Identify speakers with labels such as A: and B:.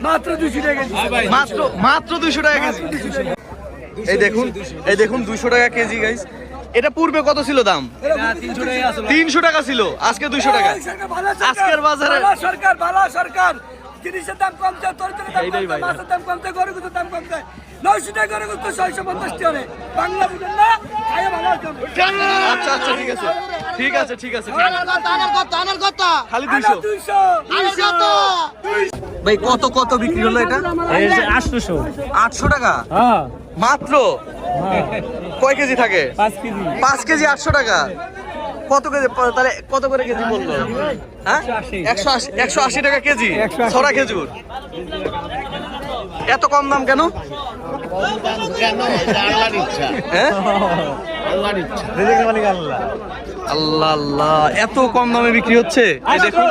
A: মাত্র দুশো টাকা কেজি।
B: মাত্র মাত্র টাকা কেজি। এই দেখুন এই দেখুন টাকা কেজি গাইস এটা পূর্বে কত ছিল দাম? তিনশো টাকা ছিল। আজকে টাকা। আজকের বাজারে-
A: সরকার ভালো সরকার। জিনিসের দাম কমছে তরকারির দাম কমছে মাছের দাম কমছে গরু গুলোর দাম কমছে। নয়শো টাকা গরু গুলো ছয়শো পঞ্চাশ টাকা বাংলা বুঝেন না খাইয়ে ভালো
B: আচ্ছা আচ্ছা ঠিক আছে। ঠিক আছে ঠিক আছে ঠিক আছে। খালি দুইশো।
A: দুইশো।
B: ভাই কত কত বিক্রি হলো এটা?
C: আটশোশো
B: আটশো। টাকা?
C: হ্যাঁ।
B: মাত্র? কয় কেজি থাকে?
C: পাঁচ কেজি।
B: পাঁচ কেজি আটশো টাকা। কত কেজি তাহলে কত করে কেজি বলল? হ্যাঁ? একশো আশি একশো আশি টাকা কেজি। ছড়া খেজুর। এত কম দাম কেন? হ্যাঁ আল্লাহ আল্লাহ। এত কম দামে বিক্রি হচ্ছে? দেখুন।